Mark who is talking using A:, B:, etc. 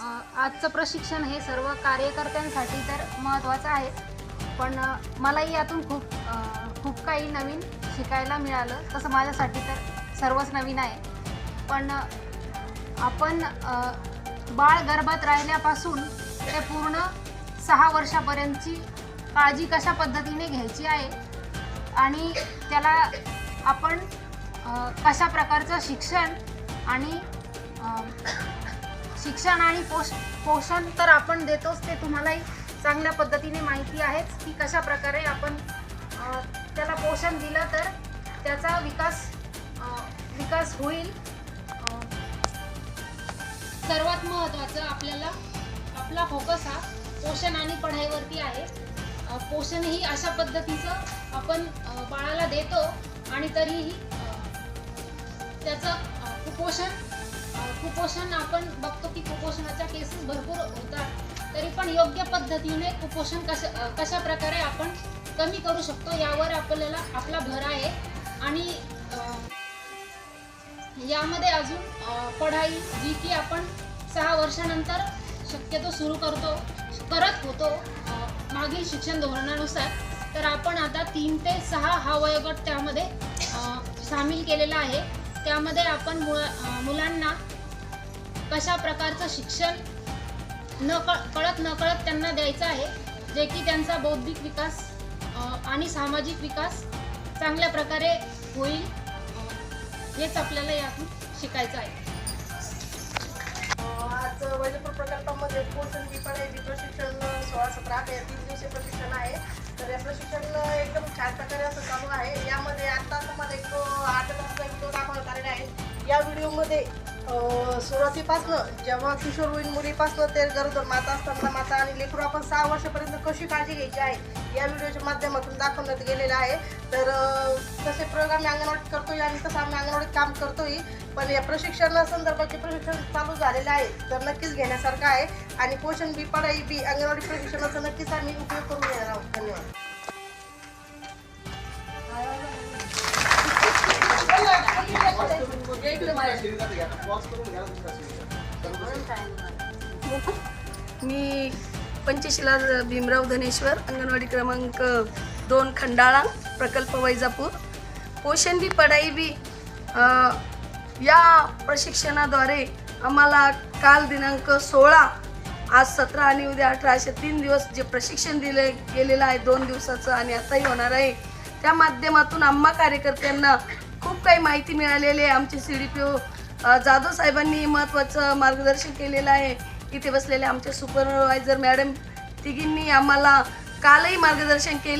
A: आजचं प्रशिक्षण हे सर्व कार्यकर्त्यांसाठी तर महत्त्वाचं आहे. पण मलाही यातून खूप खूप काही नवीन शिकायला मिळालं. तसं माझ्यासाठी तर सर्वच नवीन आहे. पण आपण बाळ गर्भात राहिल्यापासून ते पूर्ण सहा वर्षापर्यंतची काळजी कशा पद्धतीने घ्यायची आहे? आणि त्याला आपण कशा प्रकारचं शिक्षण आणि शिक्षण आणि पोष पोषण तर आपण देतोच ते तुम्हालाही चांगल्या पद्धतीने माहिती आहेच की कशा प्रकारे आपण त्याला पोषण दिलं तर त्याचा विकास विकास होईल. सर्वात महत्त्वाचं आपल्याला आपला फोकस हा पोषण आणि पढाईवरती आहे. पोषणही पोषण ही अशा पद्धतीचं आपण बाळाला देतो आणि तरीही त्याचं कुपोषण कुपोषण आपण बघतो की कुपोषणाच्या केसेस भरपूर होतात तरी पण योग्य पद्धतीने कुपोषण कशा कशा प्रकारे आपण कमी करू शकतो यावर आपल्याला आपला भर आहे. आणि यामध्ये अजून पढाई जी की आपण सहा वर्षानंतर शक्यतो सुरू करतो करत होतो मागील शिक्षण धोरणानुसार. तर आपण आता तीन ते सहा हा वयोगट त्यामध्ये सामील केलेला आहे. त्यामध्ये आपण मुळा मुलांना कशा प्रकारचं शिक्षण न कळ कळत नकळत त्यांना द्यायचं आहे जे की त्यांचा बौद्धिक विकास आणि सामाजिक विकास चांगल्या प्रकारे होईल हेच आपल्याला यातून शिकायचं आहे.
B: आज वैजपूर प्रकल्पामध्ये पोषण विपणाची प्रशिक्षण सोळा सतरा अठरा तीन दिवसीय प्रशिक्षण आहे. तर या प्रशिक्षण एकदम छान प्रकारे असं चालू आहे. यामध्ये आता तुम्हाला एक आठ तासाचा व्हिडिओ दाखवण्यात आलेला आहे या व्हिडिओमध्ये सुरुवातीपासनं जेव्हा किशोर मुलीपासनं ते गरोदर माता असताना माता आणि लेकरू आपण सहा वर्षापर्यंत कशी काळजी घ्यायची आहे या व्हिडिओच्या माध्यमातून दाखवण्यात गेलेलं आहे. तर तसे प्रयोग आम्ही अंगणवाडीत करतोय आणि तसं आम्ही अंगणवाडीत काम करतोय पण या प्रशिक्षणासंदर्भाचे प्रशिक्षण चालू झालेलं आहे तर नक्कीच घेण्यासारखं आहे. आणि पोषण बी पढाई बी अंगणवाडी प्रशिक्षणाचा नक्कीच आम्ही उपयोग करून घेणार आहोत. धन्यवाद.
C: मी पंचशिला भीमराव धनेश्वर अंगणवाडी क्रमांक दोन खंडाळा प्रकल्प वैजापूर. पोषण भी पढाई भी या प्रशिक्षणाद्वारे आम्हाला काल दिनांक सोळा आज सतरा आणि उद्या अठरा असे तीन दिवस जे प्रशिक्षण दिले गेलेलं आहे दोन दिवसाचं आणि आताही होणार आहे. त्या माध्यमातून आम्हा कार्यकर्त्यांना खूप काही माहिती मिळालेली आहे. आमचे C D P O Jadhav साहेबांनी महत्त्वाचं मार्गदर्शन केलेलं आहे. इथे बसलेले आमचे सुपरवायझर मॅडम तिघींनी आम्हाला कालही मार्गदर्शन केले.